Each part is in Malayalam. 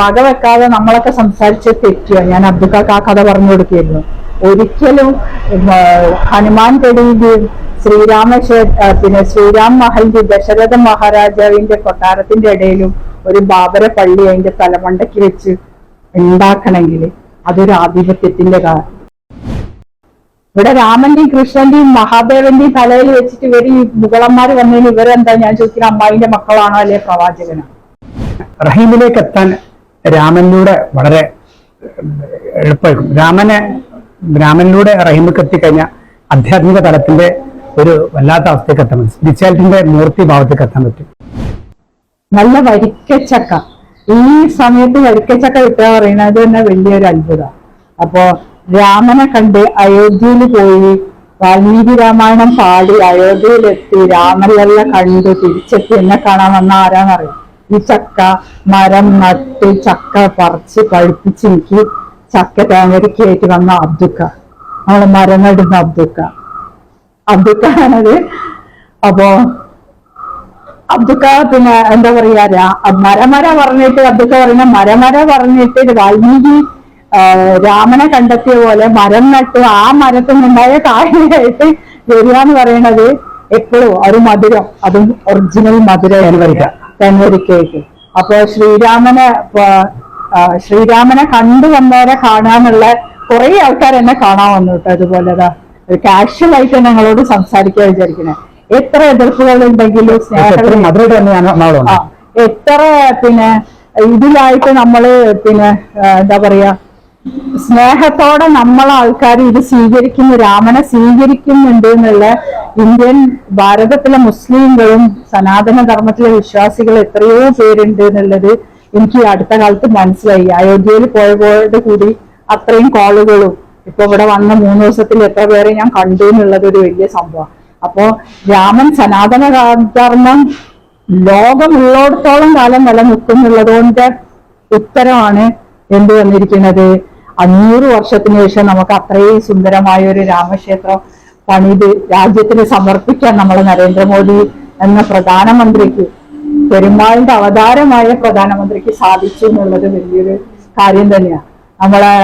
വകവെക്കാതെ നമ്മളൊക്കെ സംസാരിച്ച് തെറ്റുക ഞാൻ അബ്ദുക്കാക്ക് ആ കഥ പറഞ്ഞു കൊടുക്കുകയായിരുന്നു. ഒരിക്കലും ഹനുമാൻ കടിയുടെയും ശ്രീരാമ പിന്നെ ശ്രീരാം മഹലിന്റെ ദശരഥ മഹാരാജാവിന്റെ കൊട്ടാരത്തിന്റെ ഇടയിലും ഒരു ബാബര പള്ളി അതിന്റെ തലമണ്ടയ്ക്ക് വെച്ച് ഉണ്ടാക്കണമെങ്കിൽ അതൊരു ആധിപത്യത്തിന്റെ കാരണം ഇവിടെ രാമന്റെയും കൃഷ്ണന്റെയും മഹാദേവന്റെയും തലയിൽ വെച്ചിട്ട് ഇവർ ഈ മുഗളന്മാർ വന്നതിന് ഇവരെന്താ? ഞാൻ ചോദിക്കുന്ന അമ്മായിന്റെ മക്കളാണോ അല്ലെ പ്രവാചകനാണ് റഹീമിലേക്ക് എത്താൻ രാമനിലൂടെ വളരെ എളുപ്പമായിരിക്കും. രാമനെ രാമനിലൂടെ റഹീമിലേക്ക് എത്തിക്കഴിഞ്ഞാൽ ആധ്യാത്മിക തലത്തിന്റെ ഒരു വല്ലാത്ത അവസ്ഥയ്ക്ക് എത്താൻ പറ്റും. സ്പിരിച്വാലിറ്റിന്റെ മൂർത്തി ഭാവത്തേക്ക് എത്താൻ പറ്റും. നല്ല വരിക്കച്ചക്ക. ഈ സമയത്ത് വരിക്കച്ചക്ക കിട്ടുക പറയുന്നത് തന്നെ വലിയൊരു അത്ഭുതം. അപ്പോ രാമനെ കണ്ട് അയോധ്യയിൽ പോയി വാൽമീകി രാമായണം പാടി അയോധ്യയിലെത്തി രാമലല്ല കണ്ടു തിരിച്ചെത്തി. എന്നെ കാണാൻ വന്ന ആരാന്നറിയാം? ഈ ചക്ക മരം നട്ട് ചക്ക പറിച്ച് പഴുപ്പിച്ച് ചക്ക കയറ്റി വന്ന അബ്ദുക്ക. നമ്മളെ മരം നടുന്ന അബ്ദുക്ക. അബ്ദുക്കാണത്. അപ്പോ അബ്ദുക്ക പിന്നെ എന്താ പറയാ മരമര പറഞ്ഞിട്ട് അബ്ദുക്ക പറയുന്ന മരമര പറഞ്ഞിട്ട് വാൽമീകി രാമനെ കണ്ടെത്തിയ പോലെ മരം നട്ട് ആ മരത്തിൽ നിന്നുണ്ടായ കാര്യമായിട്ട് വരിക എന്ന് പറയണത് എപ്പോഴും ഒരു മധുരം അതും ഒറിജിനൽ മധുരം. തേൻവരിക്ക. തെൻവരിക്കയ്ക്ക് അപ്പൊ ശ്രീരാമനെ ശ്രീരാമനെ കണ്ടു വന്നവരെ കാണാനുള്ള കുറെ ആൾക്കാർ എന്നെ കാണാൻ വന്നു കേട്ടോ. ഒരു കാഷ്വൽ ആയിട്ട് ഞങ്ങളോട് സംസാരിക്കാൻ വിചാരിക്കണേ എത്ര എതിർപ്പുകൾ ഉണ്ടെങ്കിലും സ്നേഹം എത്ര പിന്നെ ഇതിലായിട്ട് നമ്മൾ പിന്നെ എന്താ പറയാ സ്നേഹത്തോടെ നമ്മൾ ആൾക്കാർ ഇത് സ്വീകരിക്കുന്നു രാമനെ സ്വീകരിക്കുന്നുണ്ട് എന്നുള്ള ഇന്ത്യൻ ഭാരതത്തിലെ മുസ്ലിങ്ങളും സനാതന ധർമ്മത്തിലെ വിശ്വാസികൾ എത്രയോ പേരുണ്ട് എന്നുള്ളത് എനിക്ക് അടുത്ത കാലത്ത് മനസ്സിലായി. അയോധ്യയിൽ പോയതോട് കൂടി അത്രയും കോളുകളും ഇപ്പൊ ഇവിടെ വന്ന മൂന്ന് ദിവസത്തിൽ എത്ര പേരെ ഞാൻ കണ്ടു എന്നുള്ളത് ഒരു വലിയ സംഭവം അപ്പോ രാമൻ സനാതന ധർമ്മം ലോകമുള്ളിടത്തോളം കാലം നിലനിൽക്കുന്നുള്ളതുകൊണ്ട് ഉത്തരമാണ് എന്ത് വന്നിരിക്കുന്നത്. അഞ്ഞൂറ് വർഷത്തിന് ശേഷം നമുക്ക് അത്രയും സുന്ദരമായ ഒരു രാമക്ഷേത്രം പണിത് രാജ്യത്തിന് സമർപ്പിക്കാൻ നമ്മളെ നരേന്ദ്രമോദി എന്ന പ്രധാനമന്ത്രിക്ക് പെരുമാളിന്റെ അവതാരമായ പ്രധാനമന്ത്രിക്ക് സാധിച്ചു എന്നുള്ളത് വലിയൊരു കാര്യം തന്നെയാണ്. നമ്മളെ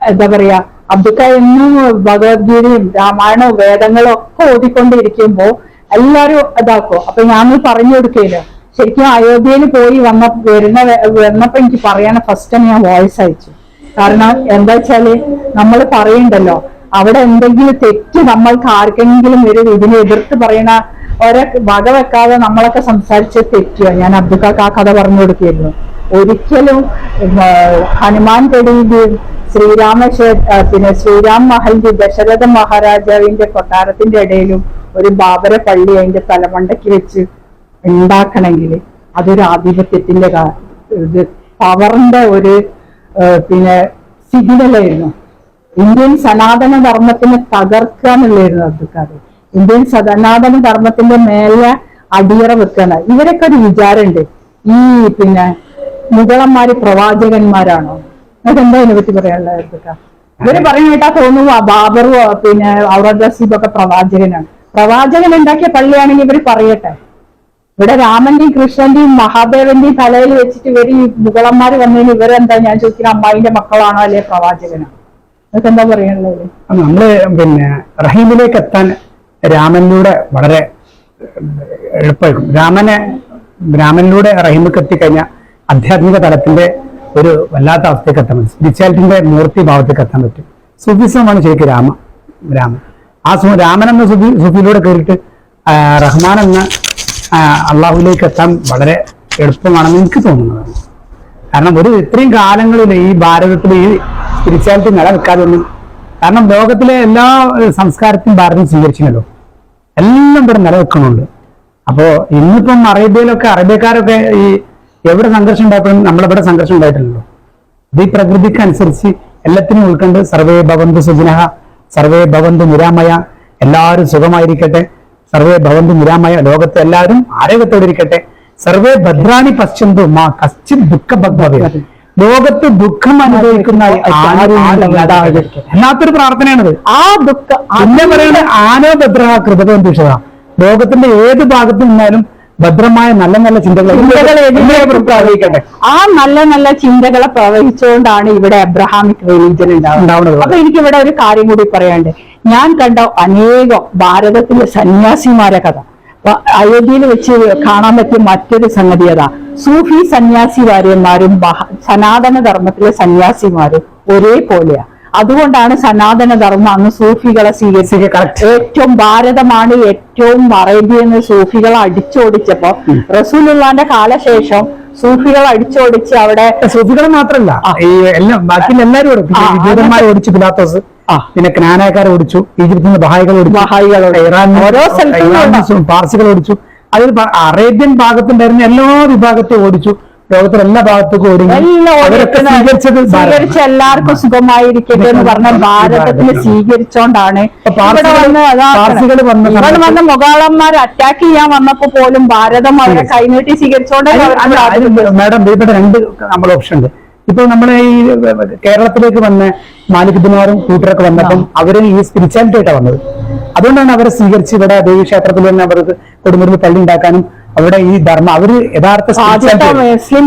എന്താ പറയാ അബ്ദുക്ക എന്നും ഭഗവത്ഗീതയും രാമായണവും വേദങ്ങളും ഒക്കെ ഓതിക്കൊണ്ടിരിക്കുമ്പോൾ എല്ലാരും ഇതാക്കും. അപ്പൊ ഞാൻ പറഞ്ഞു കൊടുക്കില്ല ശരിക്കും അയോധ്യയിൽ പോയി വന്ന വരുന്ന വന്നപ്പോ എനിക്ക് പറയാൻ ഫസ്റ്റ് ഞാൻ വോയിസ് അയച്ചു. കാരണം എന്താ വെച്ചാൽ നമ്മൾ പറയണ്ടല്ലോ അവിടെ എന്തെങ്കിലും തെറ്റ് നമ്മൾക്ക് ആർക്കെങ്കിലും ഒരു ഇതിനെ എതിർത്ത് പറയണ ഒരെ വകവെക്കാതെ നമ്മളൊക്കെ സംസാരിച്ച് തെറ്റുക ഞാൻ അബ്ദുക്കാക്ക് ആ കഥ പറഞ്ഞു കൊടുക്കുകയായിരുന്നു. ഒരിക്കലും ഹനുമാൻ ഗഡിന്റെയും ശ്രീരാമ പിന്നെ ശ്രീരാം മഹലിന്റെ ദശരഥ മഹാരാജാവിന്റെ കൊട്ടാരത്തിന്റെ ഇടയിലും ഒരു ബാബര പള്ളി അതിന്റെ തലമണ്ടയ്ക്ക് വെച്ച് ഉണ്ടാക്കണമെങ്കിൽ അതൊരു ആധിപത്യത്തിന്റെ പവറിന്റെ ഒരു പിന്നെ സിഗ്നലായിരുന്നു ഇന്ത്യൻ സനാതന ധർമ്മത്തിനെ തകർക്കുക എന്നുള്ളായിരുന്നു അബ്ദുക്കാട് ഇന്ത്യൻ സനാതന ധർമ്മത്തിന്റെ മേലെ അടിയറ വെക്കുകയാണ് ഇവരൊക്കെ ഒരു വിചാരമുണ്ട്. ഈ പിന്നെ മുഗളന്മാര് പ്രവാചകന്മാരാണോ? അതെന്താ ഇതിനെ പറ്റി പറയാനുള്ളത് ഇവർ പറഞ്ഞു കേട്ടാ തോന്നുന്നു ബാബറോ പിന്നെ ഔറംഗസീബ് ഒക്കെ പ്രവാചകനാണ്. പ്രവാചകൻ ഉണ്ടാക്കിയ പള്ളിയാണെങ്കിൽ ഇവർ പറയട്ടെ. ഇവിടെ രാമന്റെയും കൃഷ്ണന്റെയും മഹാദേവന്റെയും തലയിൽ വെച്ചിട്ട് ഇവർ ഈ മുഗളന്മാര് വന്നതിന് ഇവരെന്താ ഞാൻ ചോദിക്കുന്ന അമ്മായിന്റെ മക്കളാണോ അല്ലെ പ്രവാചകനോ? അതൊക്കെ എന്താ പറയാനുള്ളത് നമ്മൾ പിന്നെ റഹീമിലേക്ക് എത്താൻ രാമനിലൂടെ വളരെ എളുപ്പമായിരിക്കും. രാമനെ രാമനിലൂടെ റഹീമിലേക്ക് എത്തിക്കഴിഞ്ഞാൽ ആധ്യാത്മിക തലത്തിന്റെ ഒരു വല്ലാത്ത അവസ്ഥയ്ക്ക് എത്താൻ പറ്റും. സ്പിരിച്വാലിറ്റിന്റെ മൂർത്തി ഭാവത്തേക്ക് എത്താൻ പറ്റും. സുഫിസമാണ് ശരിക്കും രാമ രാമൻ. ആ സു രാമൻ എന്ന സുഫി സുഫിയിലൂടെ കയറിയിട്ട് റഹ്മാൻ എന്ന അള്ളാഹുലേക്ക് എത്താൻ വളരെ എളുപ്പമാണെന്ന് എനിക്ക് തോന്നുന്നതാണ് കാരണം ഒരു ഇത്രയും കാലങ്ങളിൽ ഈ ഭാരതത്തിൽ ഈ സ്പിരിച്വാലിറ്റി നിലനിൽക്കാതെ ഒന്നും കാരണം ലോകത്തിലെ എല്ലാ സംസ്കാരത്തിനും ഭാരതം സ്വീകരിച്ചില്ലല്ലോ എല്ലാം ഇവിടെ നിലനിൽക്കുന്നുണ്ട് അപ്പോ ഇന്നിപ്പം അറേബ്യയിലൊക്കെ അറേബ്യക്കാരൊക്കെ ഈ എവിടെ സംഘർഷം ഉണ്ടായപ്പോഴും നമ്മളിവിടെ സംഘർഷം ഉണ്ടായിട്ടില്ലല്ലോ. ഇത് ഈ പ്രകൃതിക്ക് അനുസരിച്ച് എല്ലാത്തിനും ഉൾക്കൊണ്ട് സർവേ ഭവന്ത് സുജനഹ സർവേ ഭവന്ത് നിരാമയ എല്ലാവരും സുഖമായിരിക്കട്ടെ. സർവേ ഭവന്ത് നിരാമയ ലോകത്തെ എല്ലാവരും ആരോഗ്യത്തോടെ ഇരിക്കട്ടെ. സർവേ ഭദ്രാണി പശ്ചന്തു മാ കശ്ചിത് ദുഃഖ ഭഗ്ഭവേ ലോകത്ത് ദുഃഖം അനുഭവിക്കുന്ന അല്ലാത്തൊരു പ്രാർത്ഥനയാണത്. ആ ദുഃഖം എന്നെ പറയുന്നത് ആനോ ഭദ്ര കൃതകം ദുഷത ലോകത്തിന്റെ ഏത് ഭാഗത്ത് നിന്നാലും ഭദ്രമായ നല്ല നല്ല ചിന്തകൾ പ്രവഹിക്കട്ടെ. ആ നല്ല നല്ല ചിന്തകളെ പ്രവഹിച്ചുകൊണ്ടാണ് ഇവിടെ അബ്രഹാമിക് റിലീജൻ ഉണ്ടാവുന്നത്. അപ്പൊ എനിക്ക് ഇവിടെ ഒരു കാര്യം കൂടി പറയാണ്ട് ഞാൻ കണ്ട അനേകം ഭാരതത്തിലെ സന്യാസിമാരെ കഥ. അയോധ്യയിൽ വെച്ച് കാണാൻ പറ്റിയ മറ്റൊരു സംഗതി അതാ സൂഫി സന്യാസി വാര്യന്മാരും സനാതന ധർമ്മത്തിലെ സന്യാസിമാരും ഒരേപോലെയാ. അതുകൊണ്ടാണ് സനാതന ധർമ്മം അന്ന് സൂഫികളെ സ്വീകരിച്ചത്. ഏറ്റവും ഭാരതമാണ് ഏറ്റവും അറേബ്യ എന്ന് സൂഫികളെ അടിച്ചോടിച്ചപ്പോ റസൂലുള്ളാന്റെ കാലശേഷം സൂഫികൾ അടിച്ചോടിച്ച് അവിടെ സൂഫികൾ മാത്രല്ല. ഈ എല്ലാം ബാക്കി എല്ലാവരും ഓടിച്ചു ജൂതന്മാർ ഓടിച്ചു പിലാത്തോസ്. ആ. പിന്നെ ക്നാനക്കാരെ ഓടിച്ചു ഈജിപ്തിൽ നിന്ന് ബഹായികൾ ഓടിച്ചു ബഹായികളോട്. ഇറാൻ ഓരോ സ്ഥലത്തും പാർസികൾ ഓടിച്ചു. അതിൽ അറേബ്യൻ ഭാഗത്തുണ്ടായിരുന്ന എല്ലാ വിഭാഗത്തെ ഓടിച്ചു. ലോകത്തിലെ എല്ലാ ഭാഗത്തേക്കും സ്വീകരിച്ച എല്ലാവർക്കും സുഖമായിരിക്കട്ടെ എന്ന് പറഞ്ഞ ഭാരതത്തിന് സ്വീകരിച്ചോണ്ടാണ്. ഇവിടെ വന്ന് മുഗാളന്മാർ അറ്റാക്ക് ചെയ്യാൻ വന്നപ്പോ പോലും ഭാരതം അവരെ കൈനീട്ടി സ്വീകരിച്ചോണ്ട് അല്ല, അല്ല, മാഡം ഇവിടെ രണ്ട് നമ്മൾ ഓപ്ഷൻ ഉണ്ട്. ഇപ്പൊ നമ്മൾ ഈ കേരളത്തിലേക്ക് വന്ന മാലിക് ദിനാറും കൂട്ടരൊക്കെ വന്നപ്പം അവർ ഈ സ്പിരിച്വാലിറ്റി ആയിട്ടാണ് വന്നത്. അതുകൊണ്ടാണ് അവരെ സ്വീകരിച്ച് ഇവിടെ ദേവീക്ഷേത്രത്തിൽ തന്നെ അവർക്ക് കൊടുമുരുന്ന് പള്ളി ഉണ്ടാക്കാനും അവിടെ ഈ ധർമ്മ അവർ യഥാർത്ഥ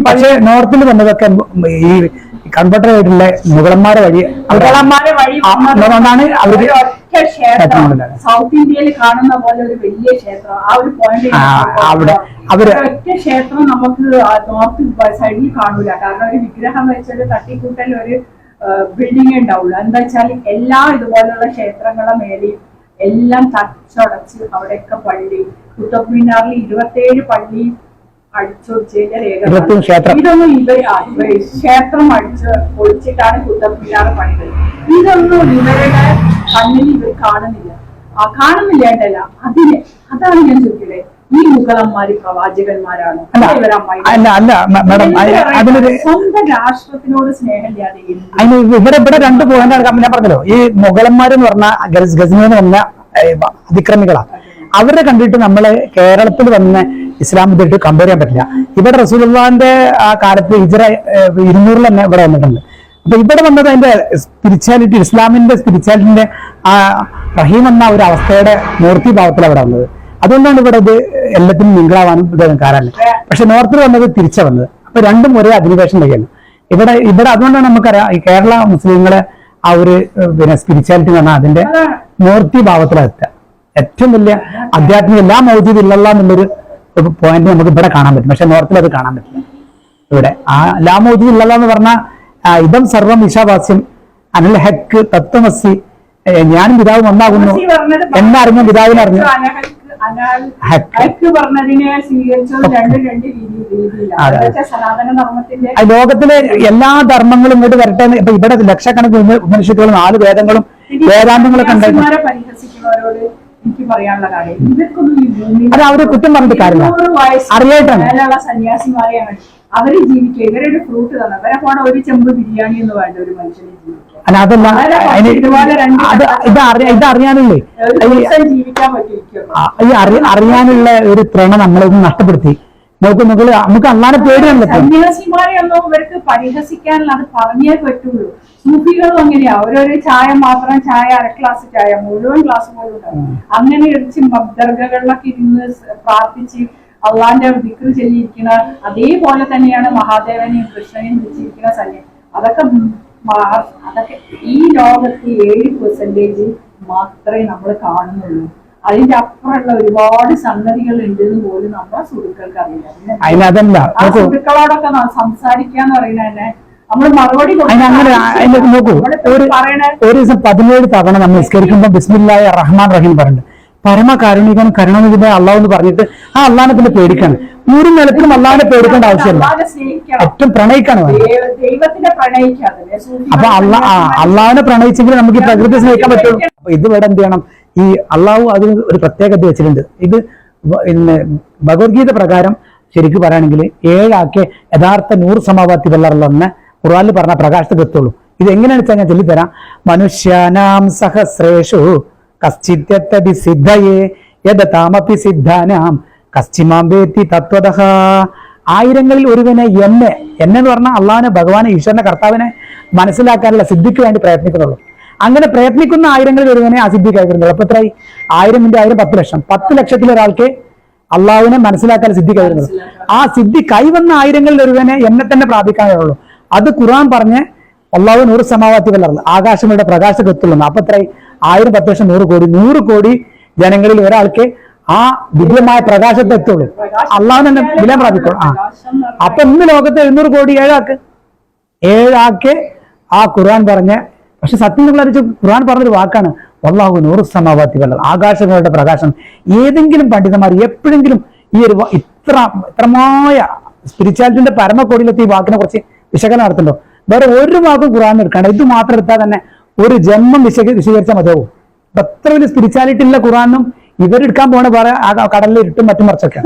പക്ഷേ നോർത്തിൽ വന്നതൊക്കെ ഈ കൺവെർട്ടർ ആയിട്ടുള്ള മുഗളന്മാരെ വഴി മുഗളന്മാരെ വഴി അതുകൊണ്ടാണ് ക്ഷേത്രങ്ങളുണ്ടായത്. സൗത്ത് ഇന്ത്യയിൽ കാണുന്ന പോലെ ഒരു വലിയ ക്ഷേത്രം. ആ ഒരു പോയിന്റ് അവിടെ അവർ ഒറ്റ ക്ഷേത്രം നമുക്ക് നോർത്ത് സൈഡിൽ കാണൂല. കാരണം ഒരു വിഗ്രഹം വെച്ചൊരു തട്ടിക്കൂട്ടൽ ഒരു ബിൽഡിംഗ് ഉണ്ടാവുള്ളൂ. എന്താ വെച്ചാൽ എല്ലാ ഇതുപോലുള്ള ക്ഷേത്രങ്ങളും മേലെയും എല്ലാം തച്ചടച്ച് അവിടെയൊക്കെ പള്ളി കുത്തബ് മിനാറിൽ ഇരുപത്തേഴ് പള്ളി അടിച്ചൊടിച്ചതിന്റെ രേഖ. ഇതൊന്നും ഇവർ ക്ഷേത്രം അടിച്ച് പൊളിച്ചിട്ടാണ് കുത്തബ് മിനാർ പണിത് ഇതൊന്നും ഇവരുടെ കണ്ണിൽ ഇവർ കാണുന്നില്ല. ആ കാണുന്നില്ല അതിന് അതാണ് ഞാൻ ചോദിക്കലേ ഈ മുഗളന്മാര് പ്രവാചകന്മാരാണ്. അല്ല അല്ല മാഡം അതിലൊരു സ്വന്തം രാഷ്ട്രത്തിനോട് സ്നേഹമില്ലാതെ അതിന് ഇവിടെ ഇവിടെ രണ്ട് പോയിന്റാണ് ഞാൻ പറഞ്ഞല്ലോ ഈ മുഗളന്മാരെന്ന് പറഞ്ഞ ഗസ് ഗസ്നിന്ന് പറഞ്ഞ ഏ, അതിക്രമികളാ. അവരെ കണ്ടിട്ട് നമ്മൾ കേരളത്തിൽ വന്ന ഇസ്ലാം ഇതായിട്ട് കമ്പയർ ചെയ്യാൻ പറ്റില്ല. ഇവിടെ റസൂലുള്ളാന്റെ ആ കാലത്ത് ഇജറ ഇരുന്നൂറിൽ തന്നെ ഇവിടെ വന്നിട്ടുണ്ട്. അപ്പൊ ഇവിടെ വന്നത് അതിന്റെ സ്പിരിച്വാലിറ്റി ഇസ്ലാമിന്റെ സ്പിരിച്വാലിറ്റിന്റെ ആ റഹീം എന്ന ഒരു അവസ്ഥയുടെ മൂർത്തി ഭാവത്തിൽ അവിടെ വന്നത്. അതുകൊണ്ടാണ് ഇവിടെ ഇത് എല്ലാത്തിനും മിങ്കിളാവാനും ഇത് കാരണമല്ല? പക്ഷെ നോർത്തിൽ വന്നത് തിരിച്ചു വന്നത്. അപ്പൊ രണ്ടും ഒരേ അധിനിവേശം വഴിയാണ് ഇവിടെ ഇവിടെ അതുകൊണ്ടാണ് നമുക്കറിയാം ഈ കേരള മുസ്ലിങ്ങളെ ആ ഒരു പിന്നെ സ്പിരിച്വാലിറ്റി എന്ന് പറഞ്ഞാൽ അതിന്റെ മൂർത്തി ഭാവത്തിലെത്തുക ഏറ്റവും വലിയ അധ്യാത്മിക എല്ലാ മൗജൂദ് ഇല്ലല്ല എന്നുള്ളൊരു പോയിന്റ് നമുക്ക് ഇവിടെ കാണാൻ പറ്റും. പക്ഷെ നോർത്തിൽ അത് കാണാൻ പറ്റില്ല. ഇവിടെ ആ ലാ മൗജൂദ് ഇല്ലല്ല എന്ന് പറഞ്ഞാൽ ഇതം സർവം വിശാവാസ്യം അനിൽ ഹക്ക് തത്വമസി ഞാനും പിതാവ് ഒന്നാകുന്നു എന്നറിഞ്ഞു പിതാവിനറിഞ്ഞു ലോകത്തിലെ എല്ലാ ധർമ്മങ്ങളും ഇങ്ങോട്ട് വരട്ടെ ഇപ്പൊ ഇവിടെ ലക്ഷക്കണക്കിന് ഉപ- ഉപനിഷത്തുകളും നാല് വേദങ്ങളും വേദാന്തങ്ങളൊക്കെ ഉണ്ടായിരുന്നു സന്യാസിമാരെ എനിക്ക് പറയാനുള്ള കാര്യം. ഇവർക്കൊന്നും ഈ ഭൂമിയിൽ അത് അവർ കുറ്റം പറഞ്ഞിട്ട് കാര്യമില്ല. അറിയായിട്ടാണ്. മേലുള്ള സന്യാസിമാരെയാണ് അവർ ജീവിക്കുക. ഇവരൊരു ഫ്രൂട്ട് തന്നെ. അവരെ പോണ ഒരു ചെമ്പ് ബിരിയാണി എന്ന് വേണ്ട ഒരു മനുഷ്യനെ ജീവിക്കാൻ അല്ല അതല്ല അത് ഇത് അറിയാ ഇത് അറിയാനില്ലേ? ഈ- ദിവസം ജീവിക്കാൻ പറ്റിയിരിക്കും. ആ, ഈ അറി- അറിയാനുള്ള ഒരു ത്രണ നമ്മളൊന്ന് നഷ്ടപ്പെടുത്തി. നമുക്ക് മുകളിൽ നമുക്ക് അള്ളാനെ പേടിയാണല്ലോ പറ്റും സന്യാസിമാരെ ഒന്നും ഇവർക്ക് പരിഹസിക്കാനുള്ള അത് പറഞ്ഞേ പറ്റുള്ളൂ. സൂഫികളും അങ്ങനെയാ. ഓരോരോ ചായ മാത്രം ചായ അര ഗ്ലാസ് ചായ മുഴുവൻ ഗ്ലാസ് പോലും ഉണ്ടാവും. അങ്ങനെ ഇടിച്ച് ദർഗകളിലൊക്കെ ഇരുന്ന് പ്രാർത്ഥിച്ച് അള്ളാന്റെ ദിക്റ് ചൊല്ലിയിരിക്കുന്ന അതേപോലെ തന്നെയാണ് മഹാദേവനെയും കൃഷ്ണനെയും വിളിച്ചിരിക്കുന്ന സന്യാ അതൊക്കെ അതൊക്കെ ഈ ലോകത്ത് ഏഴ് പെർസെന്റേജ് മാത്രമേ നമ്മൾ കാണുന്നുള്ളൂ. അതിന്റെ അപ്പുറമുള്ള ഒരുപാട് സംഗതികൾ ഉണ്ടെന്ന് പോലും നമ്മളെ സുഹൃത്തുക്കൾക്ക് അറിയില്ല. ആ സുഹൃത്തുക്കളോടൊക്കെ സംസാരിക്കാന്ന് പറയുന്നത് തന്നെ നോക്കൂ ഒരു ദിവസം പതിനേഴ് തവണ നമ്മൾ നിസ്കരിക്കുമ്പോൾ ബിസ്മില്ലായ റഹ്മാൻ റഹീം പറയുന്നുണ്ട് പരമകാരുണികൻ കരുണനിധിന്റെ അള്ളാഹ് എന്ന് പറഞ്ഞിട്ട് ആ അള്ളാഹിനെ പിന്നെ പേടിക്കാണ്. ഒരു നിലത്തിലും അള്ളാഹിനെ പേടിക്കേണ്ട ആവശ്യമില്ല. ഏറ്റവും പ്രണയിക്കാണ് അപ്പൊ അള്ളാ അള്ളാഹിനെ പ്രണയിച്ചെങ്കിൽ നമുക്ക് ഈ പ്രകൃതി സ്നേഹിക്കാൻ പറ്റുള്ളൂ അപ്പൊ ഇത് ഇവിടെ എന്ത് ചെയ്യണം? ഈ അള്ളാഹു അതിന് ഒരു പ്രത്യേകത വെച്ചിട്ടുണ്ട്. ഇത് ഭഗവത്ഗീത പ്രകാരം ശരിക്കും പറയുകയാണെങ്കിൽ ഏഴാക്കെ യഥാർത്ഥ നൂറ് സമാവാത്തി വെള്ളറിലെന്ന് ഖുർആനിൽ പറഞ്ഞ പ്രകാശത്തിൽ എത്തുള്ളൂ. ഇത് എങ്ങനെയാണെന്ന് വെച്ചാൽ ഞാൻ ചൊല്ലിത്തരാം. മനുഷ്യനാം സഹസ്രേഷു കശ്ചിത്യത്തതി സിദ്ധയേ യഥ താമപ്പി സിദ്ധാനാം കശ്ചിമാം വേത്തി തത്വതഃ ആയിരങ്ങളിൽ ഒരുവനെ എന്നെ എന്നെന്ന് പറഞ്ഞാൽ അള്ളാഹിനെ ഭഗവാനെ ഈശ്വരനെ കർത്താവിനെ മനസ്സിലാക്കാനുള്ള സിദ്ധിക്ക് വേണ്ടി പ്രയത്നിക്കുന്നുള്ളൂ. അങ്ങനെ പ്രയത്നിക്കുന്ന ആയിരങ്ങളിൽ ഒരുവനെ ആ സിദ്ധി കൈവരുന്നുള്ളൂ അപ്പൊ എത്രയായി? ആയിരം ഇന്റെ ആയിരം പത്ത് ലക്ഷം. പത്ത് ലക്ഷത്തിൽ ഒരാൾക്ക് അള്ളാഹുവിനെ മനസ്സിലാക്കാൻ സിദ്ധി കൈവരുന്നത്. ആ സിദ്ധി കൈവന്ന ആയിരങ്ങളിൽ ഒരുവനെ എന്നെ തന്നെ പ്രാപിക്കാനേ ഉള്ളൂ. അത് ഖുറാൻ പറഞ്ഞ് അള്ളാഹു നൂറ് സമാവാത്തി വല്ലറുന്നു ആകാശങ്ങളുടെ പ്രകാശം എത്തുള്ളൂ അപ്പൊ എത്ര ആയിരം പത്ത് ലക്ഷം നൂറ് കോടി നൂറ് കോടി ജനങ്ങളിൽ ഒരാൾക്ക് ആ ദിവ്യമായ പ്രകാശത്തെ എത്തുള്ളൂ അള്ളാഹു തന്നെ വില പ്രാപിക്കും. ആ. അപ്പൊ ഇന്ന് ലോകത്ത് എഴുന്നൂറ് കോടി ഏഴാക്ക് ഏഴാക്ക് ആ ഖുർആൻ പറഞ്ഞ പക്ഷെ സത്യം അറിയിച്ച ഖുർആൻ പറഞ്ഞൊരു വാക്കാണ് വല്ലാഹു നൂറ് സമാവാത്തി വെള്ളം ആകാശങ്ങളുടെ പ്രകാശം. ഏതെങ്കിലും പണ്ഡിതന്മാർ എപ്പോഴെങ്കിലും ഈ ഒരു ഇത്ര ഇത്രമായ സ്പിരിച്വാലിറ്റിന്റെ പരമകോടിയിലെത്തി ഈ വാക്കിനെ കുറിച്ച് വിശകലനം നടത്തുന്നുണ്ടോ? വേറെ ഒരു വാക്കും ഖുർആൻ എടുക്കാണ്ട്. ഇത് മാത്രം എടുത്താൽ തന്നെ ഒരു ജന്മം വിശ വിശീകരിച്ച മതിയാവും. അപ്പൊ അത്ര വലിയ സ്പിരിച്വാലിറ്റി ഉള്ള ഖുറാനും ഇവരെടുക്കാൻ പോണ പറ ആ കടലിൽ ഇരുട്ടും മറ്റും മറിച്ചൊക്കെ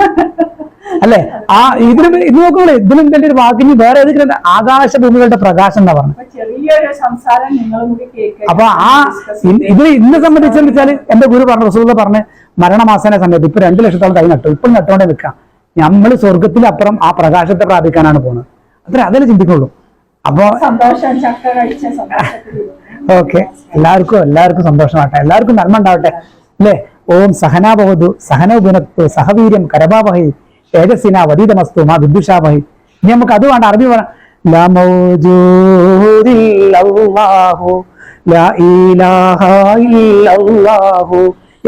അല്ലെ? ആ ഇതിന് ഇത് നോക്കുമ്പോൾ ഇതിലും വലിയ ഒരു വാക്കിന് വേറെ ഏതെങ്കിലും ആകാശ ഭൂമികളുടെ പ്രകാശം എന്നാ പറഞ്ഞത് അപ്പൊ ആ ഇത് ഇന്നെ സംബന്ധിച്ചെന്ന് വെച്ചാൽ എന്റെ ഗുരു പറഞ്ഞു റസൂല പറഞ്ഞ് മരണമാസന സമയത്ത് ഇപ്പൊ രണ്ടു ലക്ഷത്തോളം തൈ നട്ടു. ഇപ്പോൾ നട്ടുകൊണ്ടേ നിൽക്കാം നമ്മൾ സ്വർഗത്തിലപ്പുറം ആ പ്രകാശത്തെ പ്രാപിക്കാനാണ് പോണത്. അത്ര അതല്ലേ ചിന്തിക്കുള്ളൂ. അപ്പോ സന്തോഷം ചക്ക കഴിച്ച സന്തോഷത്തിൽ ഓക്കെ. എല്ലാവർക്കും എല്ലാവർക്കും സന്തോഷമാട്ടെ എല്ലാവർക്കും നന്മ ഉണ്ടാവട്ടെ. അല്ലേ? ഓം സഹനാബഹദു സഹനോപുനത്തു സഹവീര്യം കരഭാവഹി തേജസ്സിന വതീതമസ്തു മാ വിദ്യുഷാബഹി ഇനി നമുക്ക് അത് വേണ്ട അറബി ഇല്ലല്ലാഹു.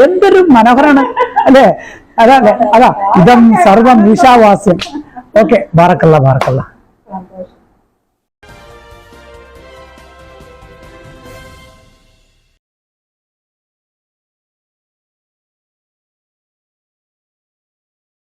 എന്തൊരു മനോഹരാണ്. അല്ലേ? അതാ അതാ ഇതം സർവം ഈശാവാസ്യം ഓക്കെ. ബാറക്കല്ല ബാറക്കല്ല.